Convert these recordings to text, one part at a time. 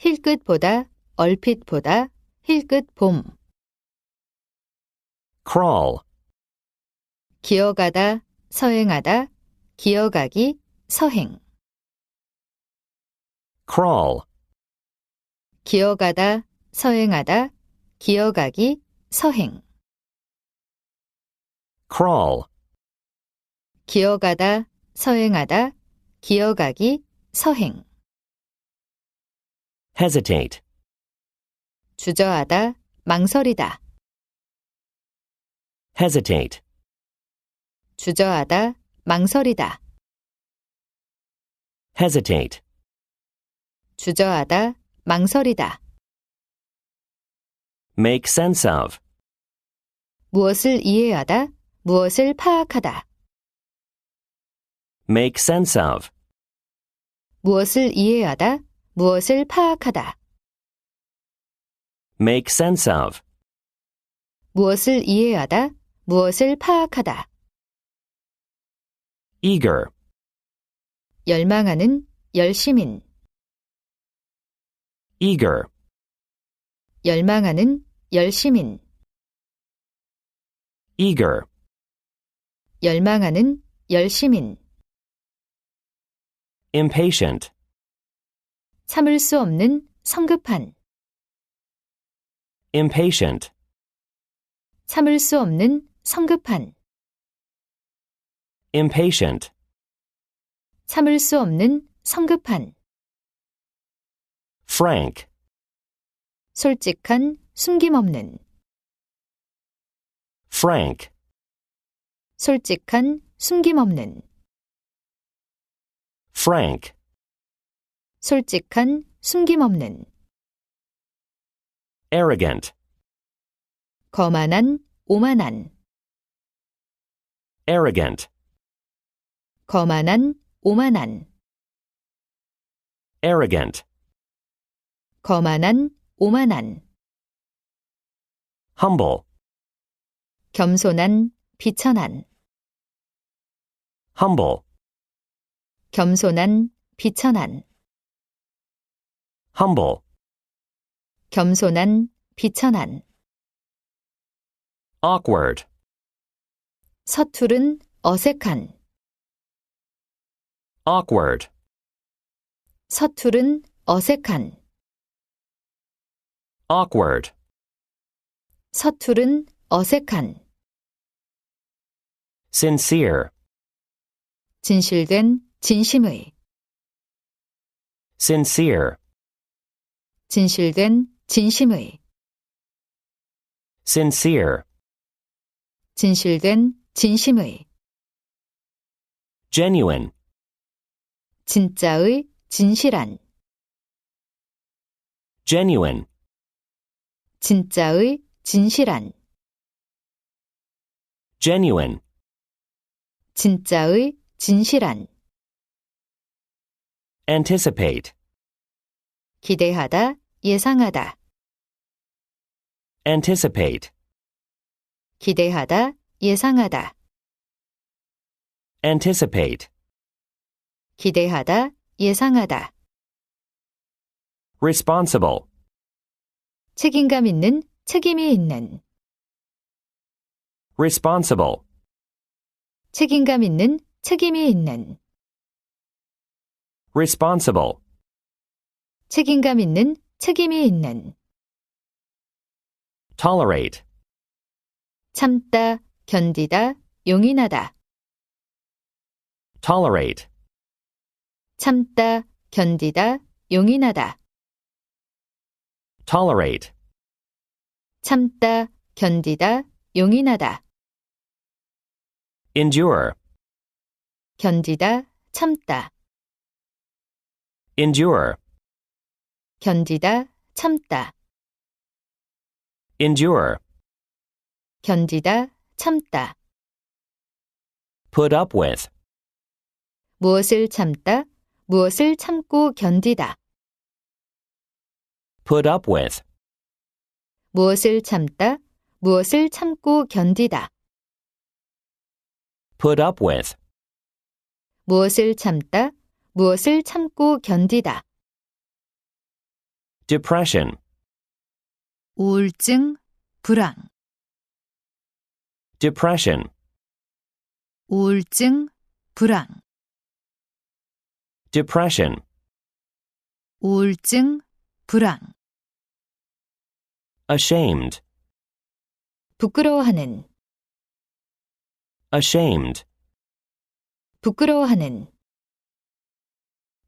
힐끗 보다, 얼핏 보다, 힐끗 봄. crawl, 기어가다, 서행하다, 기어가기, 서행. crawl, 기어가다, 서행하다, 기어가기, 서행. crawl, 기어가다, 서행하다, 기어가기, 서행. Hesitate, 주저하다, 망설이다, hesitate, 주저하다, 망설이다, hesitate, 주저하다, 망설이다. make sense of, 무엇을 이해하다, 무엇을 파악하다, make sense of, 무엇을 이해하다, 무엇을 파악하다, make sense of, 무엇을 이해하다, 무엇을 파악하다. eager, 열망하는, 열시민, eager, 열망하는, 열시민, eager, 열망하는, 열시민. impatient, 참을 수 없는, 성급한, impatient, 참을 수 없는, 성급한, impatient, 참을 수 없는, 성급한, frank, 솔직한, 숨김없는, frank, 솔직한, 숨김없는, frank, 솔직한, 숨김없는, arrogant, 거만한, 오만한, arrogant, 거만한, 오만한, arrogant, 거만한, 오만한, humble, 겸손한, 비천한, humble, 겸손한, 비천한, humble, 겸손한, 비천한, awkward, 서투른, 어색한, awkward, 서투른, 어색한, awkward, 서투른, 어색한, sincere, 진실된, 진심의, sincere, 진실된, 진심의, sincere, 진실된, 진심의, genuine, 진짜의, 진실한, genuine, 진짜의, 진실한, genuine, 진짜의, 진실한, anticipate, 기대하다, 예상하다, anticipate, 기대하다, 예상하다, anticipate, 기대하다, 예상하다, responsible, 책임감 있는, 책임이 있는, responsible, 책임감 있는, 책임이 있는, responsible, 책임감 있는, 책임이 있는, tolerate, 참다, 견디다, 용인하다, tolerate, 참다, 견디다, 용인하다, tolerate, 참다, 견디다, 용인하다, endure, 견디다, 참다, endure, 견디다, 참다, endure, 견디다, 참다. put up with, 무엇을 참다, 무엇을 참고 견디다. put up with, 무엇을 참다, 무엇을 참고 견디다. put up with, 무엇을 참다, 무엇을 참고 견디다. Depression, 우울증, 불안, depression, 우울증, 불안, depression, 우울증, 불안. ashamed, 부끄러워하는, ashamed, 부끄러워하는,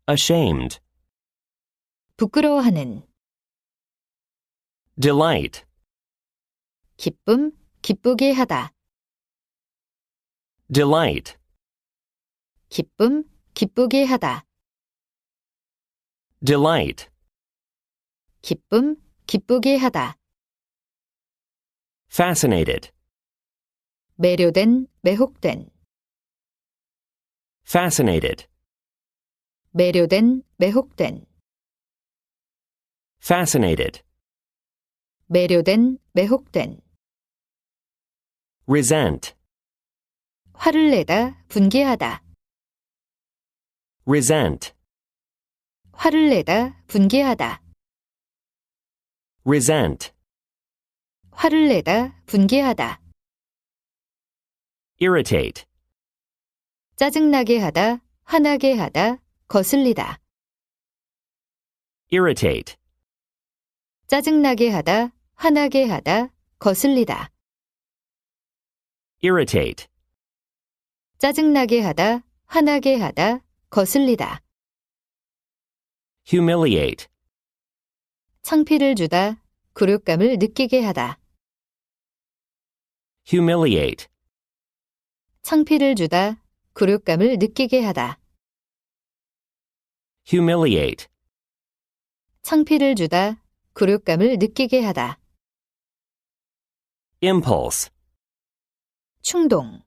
ashamed, 부끄러워하는. delight, 기쁨, 기쁘게 하다. delight, 기쁨, 기쁘게 하다. delight, 기쁨, 기쁘게 하다. fascinated, 매료된, 매혹된, fascinated, 매료된, 매혹된, fascinated, 매료된, 매혹된. resent, 화를 내다, 분개하다. resent, 화를 내다, 분개하다. resent, 화를 내다, 분개하다. irritate, 짜증나게 하다, 화나게 하다, 거슬리다. irritate, 짜증나게 하다, 화나게 하다, 거슬리다. irritate, 짜증나게 하다, 화나게 하다, 거슬리다. humiliate, 창피를 주다, 굴욕감을 느끼게 하다. humiliate, 창피를 주다, 굴욕감을 느끼게 하다. humiliate, 창피를 주다, 굴욕감을 느끼게 하다. Impulse, 충동,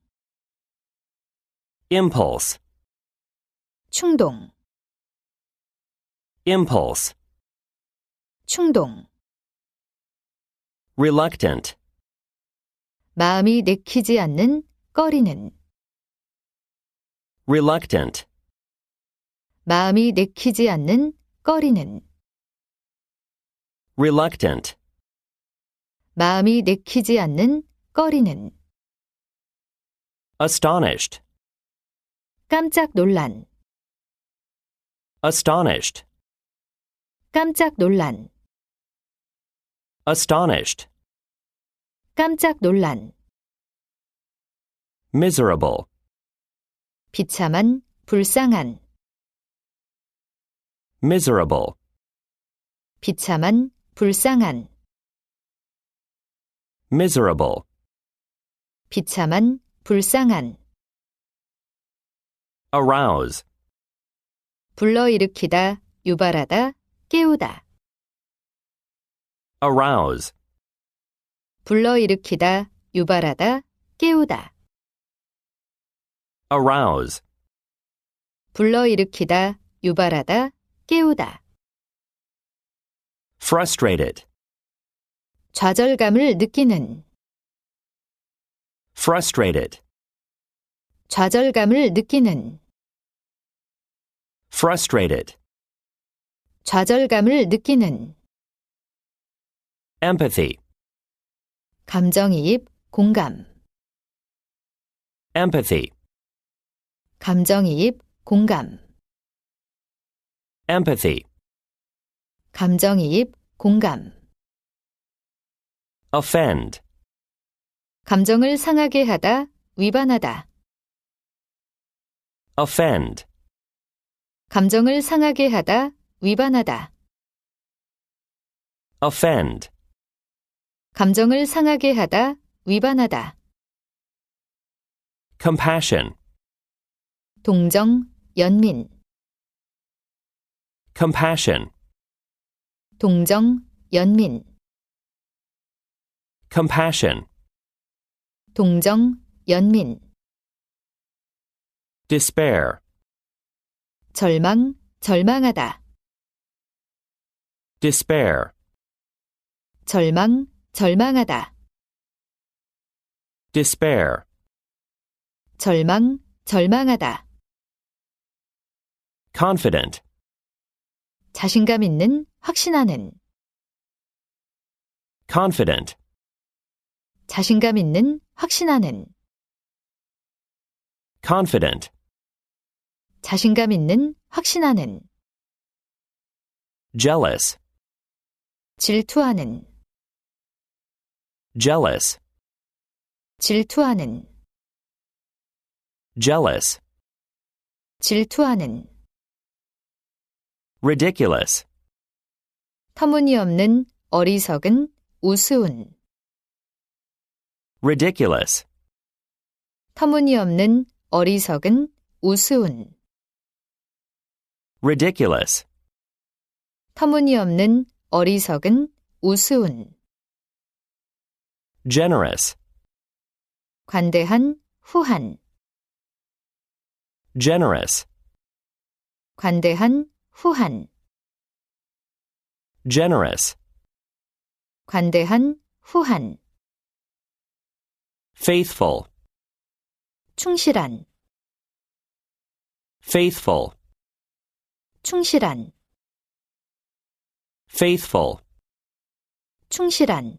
impulse, 충동, impulse, 충동. reluctant, 마음이 내키지 않는, 꺼리는. reluctant, 마음이 내키지 않는, 꺼리는. reluctant, 마음이 내키지 않는, 꺼리는. astonished, 깜짝 놀란, astonished, 깜짝 놀란, astonished, 깜짝 놀란. miserable, 비참한, 불쌍한, miserable, 비참한, 불쌍한, miserable, 비참한, 불쌍한. arouse, 불러일으키다, 유발하다, 깨우다. arouse, 불러일으키다, 유발하다, 깨우다. arouse, 불러일으키다, 유발하다, 깨우다. frustrated, 좌절감을 느끼는, frustrated, 좌절감을 느끼는, frustrated, 좌절감을 느끼는. empathy, 감정이입, 공감. empathy, 감정이입, 공감. empathy, 감정이입, 공감. Offend, 감정을 상하게 하다, 위반하다. offend, 감정을 상하게 하다, 위반하다. offend, 감정을 상하게 하다, 위반하다. compassion, 동정, 연민. compassion, 동정, 연민, compassion, 동정, 연민, despair, 절망, 절망하다, despair, 절망, 절망하다, despair, 절망, 절망하다, confident, 자신감 있는, 확신하는, confident, 자신감 있는, 확신하는, confident, 자신감 있는, 확신하는, jealous, 질투하는, jealous, 질투하는, jealous, 질투하는, ridiculous, 터무니없는, 어리석은, 우스운, ridiculous, 터무니없는, 어리석은, 우스운, ridiculous, 터무니없는, 어리석은, 우스운, generous, 관대한, 후한, generous, 관대한, 후한, generous, 관대한, 후한, faithful, 충실한, faithful, 충실한, faithful, 충실한,